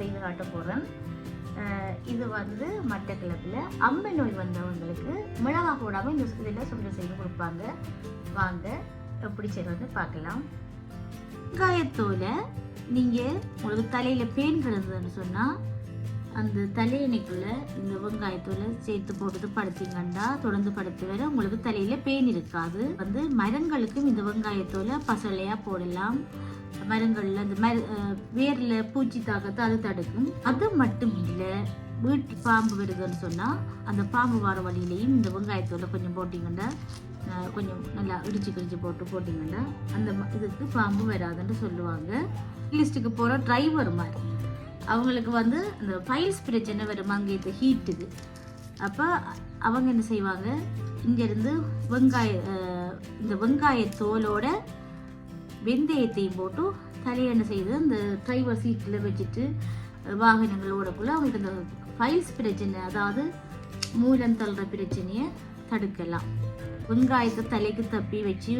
செய்து காட்ட போகிறேன் இது வந்து மட்டக்கிழப்பில் அம்மை நோய் வந்தவங்களுக்கு மிளகா போடாமல் இந்த இதில் சுண்டல் செய்து கொடுப்பாங்க. வாங்க எப்படி செய்வது பார்க்கலாம். வெங்காயத்தோலை நீங்கள் உங்களுக்கு தலையில் பேன் கிடந்ததுன்னு சொன்னால் அந்த தலையணைக்குள்ளே இந்த வெங்காயத்தோலை சேர்த்து போட்டு படுத்திங்கன்னா தொடர்ந்து படுத்து வர உங்களுக்கு தலையில் பேன் இருக்காது. வந்து மரங்களுக்கும் இந்த வெங்காயத்தோலை பசலையாக போடலாம். மரங்களில் அந்த மர வேரில் வேர்ல பூச்சி தாக்கத்தை அது தடுக்கும். அது மட்டும் இல்லை வீட்டு பாம்பு வருதுன்னு சொன்னால் அந்த பாம்பு வர வழியிலையும் இந்த வெங்காயத்தோலை கொஞ்சம் போட்டிங்கன்னா கொஞ்சம் நல்லா இடிச்சு கிடிச்சு போட்டு போட்டிங்கன்னா அந்த இதுக்கு பாம்பு வராதுன்னு சொல்லுவாங்க. லிஸ்ட்டுக்கு போகிற டிரைவர் மாதிரி. அவங்களுக்கு வந்து இந்த ஃபைல்ஸ் பிரச்சனை வரும் அங்கே ஹீட்டுக்கு அப்போ அவங்க என்ன செய்வாங்க இங்கேருந்து வெங்காய இந்த வெங்காய தோலோட வெந்தயத்தையும் போட்டு தலையெண்ணெய் செய்து அந்த டிரைவர் சீட்டில் வச்சுட்டு வாகனங்கள் ஓடக்குள்ளே அவங்களுக்கு அந்த ஃபைல்ஸ் பிரச்சனை அதாவது மூலம் தள்ளுற பிரச்சனையை தடுக்கலாம். வெங்காயத்தை தலைக்கு தப்பி வச்சு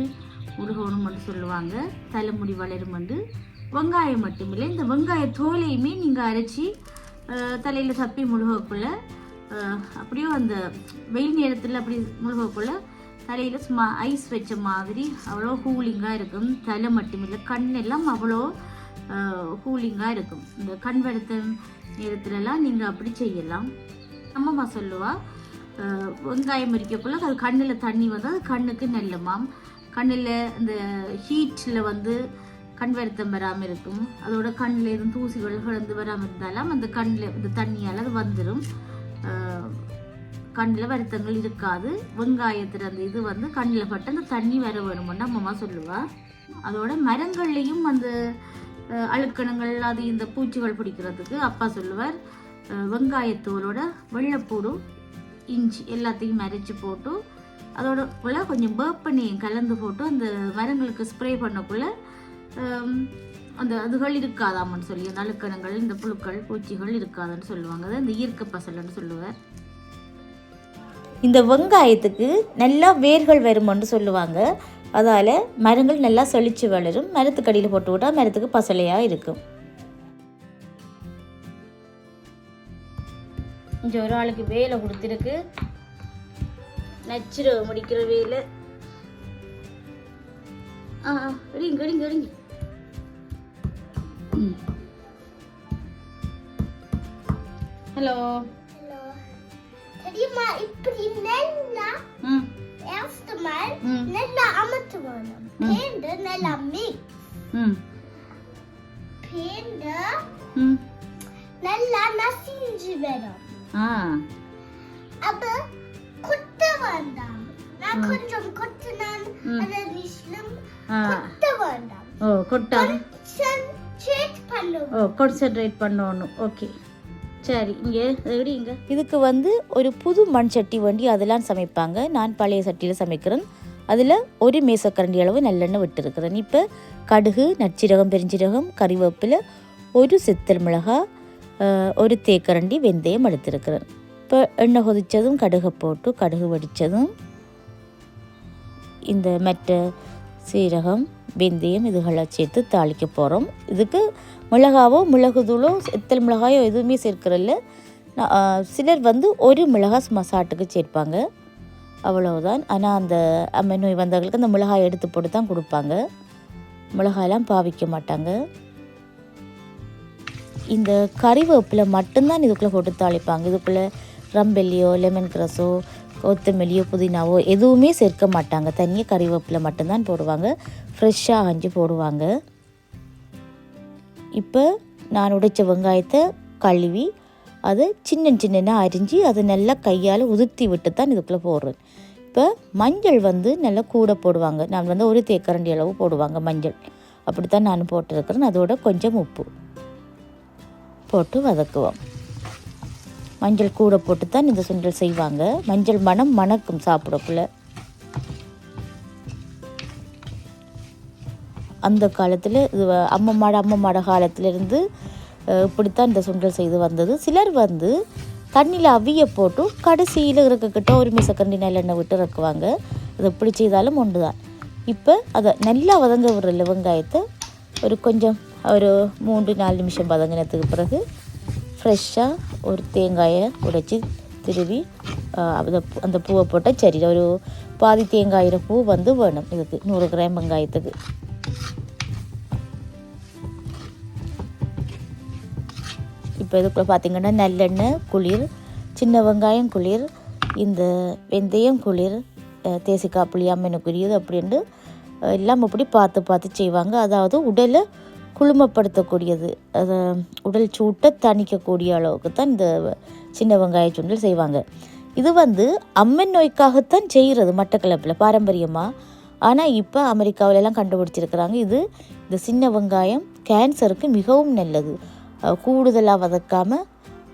உருகணும்னு சொல்லுவாங்க தலைமுடி வளருமென்று வெங்காயம் மட்டுமில்லை இந்த வெங்காய தோலையுமே நீங்கள் அரைச்சி தலையில் தப்பி முழுகக்குள்ள அப்படியோ அந்த வெயில் நேரத்தில் அப்படி முழுகக்குள்ள தலையில் சும்மா ஐஸ் வச்ச மாதிரி அவ்வளோ கூலிங்காக இருக்கும். தலை மட்டுமில்லை கண்ணெல்லாம் அவ்வளோ கூலிங்காக இருக்கும். இந்த கண் வெடுத்த நேரத்துலலாம் நீங்கள் அப்படி செய்யலாம். அம்மம்மா சொல்லுவா வெங்காயம் மரிக்கக்குள்ள அது கண்ணில் தண்ணி வந்து அது கண்ணுக்கு நல்லமாம் கண்ணில் இந்த ஹீட்டில் வந்து கண் வருத்தம் வராமல் இருக்கும். அதோட கண்ணில் எதுவும் தூசிகள் கலந்து வராமல் இருந்தாலும் அந்த கண்ணில் இந்த தண்ணியால் அது வந்துடும் கண்ணில் வருத்தங்கள் இருக்காது. வெங்காயத்தில் அந்த இது வந்து கண்ணில் பட்டு அந்த தண்ணி வர வேணும்னு அம்மா சொல்லுவா. அதோட மரங்கள்லேயும் அந்த அழுக்கணங்கள் அது இந்த பூச்சிகள் பிடிக்கிறதுக்கு அப்பா சொல்லுவார். வெங்காயத்தூளோட வெங்காயத்தோலோட வெள்ளைப்பூடு இஞ்சி எல்லாத்தையும் மறைச்சி போட்டு அதோட குள்ள கொஞ்சம் வேப்பெண்ணையும் கலந்து போட்டு அந்த மரங்களுக்கு ஸ்ப்ரே பண்ணக்குள்ள அந்த அதுகள் இருக்காதாமன்னு சொல்லி அந்த அழுக்கணங்கள் இந்த புழுக்கள் பூச்சிகள் இருக்காதுன்னு சொல்லுவாங்க. அது இந்த ஈர்க்க பசலன்னு சொல்லுவார். இந்த வெங்காயத்துக்கு நல்லா வேர்கள் வரும்னு சொல்லுவாங்க. அதால் மரங்கள் நல்லா செழித்து வளரும். மரத்துக்கடியில் போட்டு விட்டால் மரத்துக்கு பசலையாக இருக்கும். இங்கே ஒரு ஆளுக்கு வேலை கொடுத்துருக்கு. நச்சுரவு முடிக்கிற வேலை. ஆ ஆ, எடுங்க எடுங்க எடுங்க ஹலோ. தெரியுமா நல்லா ம் erste Mal ம் நல்லா அமர்த்து வேணும் பேண்டு நல்லா மிக்ஸ் பேண்டு நல்லா நசிஞ்சு வேணும் அப்ப குத்த வேண்டாம் நான் கொஞ்சம் குத்தினான். அது நிஷ்லம் குத்த வேண்டாம் ஓ கொட்டான் கான்சென்ட்ரேட் பண்ணுவோம் ஓ கான்சென்ட்ரேட் பண்ணணும் ஓகே சரி இங்கே எப்படி இங்கே? இதுக்கு வந்து ஒரு புது மண் சட்டி வண்டி அதெல்லாம் சமைப்பாங்க. நான் பழைய சட்டியில் சமைக்கிறேன். அதில் ஒரு மேசக்கரண்டி அளவு நல்லெண்ணெய் விட்டுருக்கிறேன். இப்போ கடுகு நச்சீரகம் பெருஞ்சீரகம் கறிவேப்பிலை ஒரு சித்தல் மிளகா ஒரு தேக்கரண்டி வெந்தயம் எடுத்திருக்கிறேன். இப்போ எண்ணெய் கொதித்ததும் கடுகை போட்டு கடுகு வடித்ததும் இந்த மற்ற சீரகம் வெந்தயம் இதுகளை சேர்த்து தாளிக்க போகிறோம் இதுக்கு மிளகாவோ மிளகுதூளோ எத்தல் மிளகாயோ எதுவுமே சேர்க்கிறதில்ல. நான், சிலர் வந்து ஒரு மிளகா சும்மா சாட்டுக்கு சேர்ப்பாங்க. அவ்வளவுதான். ஆனால் அந்த அம்மை நோய் வந்தவர்களுக்கு அந்த மிளகாய் எடுத்து போட்டு தான் கொடுப்பாங்க. மிளகாயெல்லாம் பாவிக்க மாட்டாங்க. இந்த கறிவேப்பில் மட்டும்தான் இதுக்குள்ளே போட்டு தாளிப்பாங்க. இதுக்குள்ளே ரம்பெல்லியோ லெமன் கிரஸோ கொத்தமல்லியோ புதினாவோ எதுவுமே சேர்க்க மாட்டாங்க. தனியாக கறிவேப்பில் மட்டும்தான் போடுவாங்க. ஃப்ரெஷ்ஷாக அஞ்சு போடுவாங்க. இப்போ நான் உடைச்ச வெங்காயத்தை கழுவி அதை சின்ன சின்ன அரிஞ்சு அதை நல்லா கையால் உதிர்த்தி விட்டு தான் இதுக்குள்ளே போடுறேன். இப்போ மஞ்சள் வந்து நல்லா கூட போடுவாங்க. நான் வந்து ஒரு தேக்கரண்டி அளவு போடுவாங்க மஞ்சள். அப்படித்தான் நான் போட்டிருக்கிறேன். அதோட கொஞ்சம் உப்பு போட்டு வதக்குவோம். மஞ்சள் கூட போட்டு தான் இந்த சுண்டல் செய்வாங்க. மஞ்சள் மணம் மணக்கும் சாப்பிடக்குள்ள. அந்த காலத்தில் இது வ- அம்மம்மாட அம்மம்மாட காலத்திலிருந்து இப்படித்தான் இந்த சுண்டல் செய்து வந்தது. சிலர் வந்து தண்ணியில் அவிய போட்டு கடைசியில் இருக்கக்கிட்ட ஒரு மிசக்கண்டி நல்லெண்ணெய் விட்டு இறக்குவாங்க. அது எப்படி செய்தாலும் ஒன்று தான் இப்போ அதை நல்லா வதங்க விடுற வெங்காயத்தை ஒரு கொஞ்சம் ஒரு மூன்று நாலு நிமிஷம் வதங்கினதுக்கு பிறகு ஃப்ரெஷ்ஷாக ஒரு தேங்காயை உடைச்சி திருவி அதை அந்த அந்த பூவை போட்டால் சரி ஒரு பாதி தேங்காயிர பூ வந்து வேணும். இதுக்கு நூறு கிராம் வெங்காயத்துக்கு. இப்போ இதுக்குள்ளே பார்த்திங்கன்னா நல்லெண்ணெய் குளிர் சின்ன வெங்காயம் குளிர் இந்த வெந்தயம் குளிர் அஹ், தேசிக்காய் புளி அம்மனுக்குரியது அப்படின்ட்டு எல்லாம் அப்படி பார்த்து பார்த்து செய்வாங்க. அதாவது உடலை குளுமப்படுத்தக்கூடியது. அது உடல் சூட்டை தணிக்கக்கூடிய அளவுக்கு தான் இந்த சின்ன வெங்காய சுண்டல் செய்வாங்க. இது வந்து அம்மன் நோய்க்காகத்தான் செய்கிறது மட்டக்களப்பில் பாரம்பரியமாக ஆனால் இப்போ அமெரிக்காவிலலாம் கண்டுபிடிச்சிருக்கிறாங்க இது இந்த சின்ன வெங்காயம் கேன்சருக்கு மிகவும் நல்லது. கூடுதலாக வதக்காமல்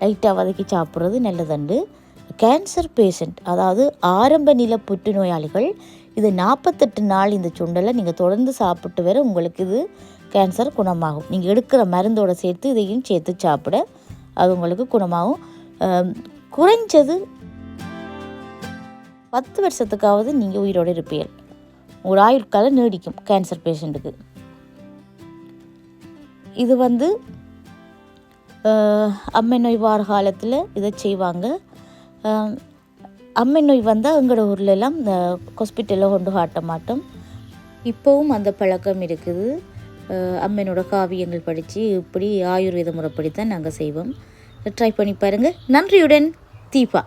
லைட்டாக வதக்கி சாப்பிட்றது நல்லதுண்டு. கேன்சர் பேஷண்ட் அதாவது ஆரம்ப நில புற்றுநோயாளிகள் இது நாற்பத்தெட்டு நாள் இந்த சுண்டலை நீங்கள் தொடர்ந்து சாப்பிட்டு வர உங்களுக்கு இது கேன்சர் குணமாகும். நீங்கள் எடுக்கிற மருந்தோடு சேர்த்து இதையும் சேர்த்து சாப்பிட அது உங்களுக்கு குணமாகும். குறைஞ்சது பத்து வருஷத்துக்காவது நீங்கள் உயிரோடு இருப்பீர்கள். ஒரு ஆயுட்காலம் நீடிக்கும் கேன்சர் பேஷண்ட்டுக்கு இது வந்து அம்மை நோய் வார காலத்தில் இதை செய்வாங்க. அம்மை நோய் வந்தால் எங்களோட ஊர்லெல்லாம் இந்த ஹாஸ்பிட்டலில் கொண்டு காட்ட மாட்டோம். இப்போவும் அந்த பழக்கம் இருக்குது. ஆஹ், அம்மனோட காவியங்கள் படித்து இப்படி ஆயுர்வேத முறைப்படி தான் நாங்கள் செய்வோம். ட்ரை பண்ணி பாருங்கள் நன்றியுடன் தீபா.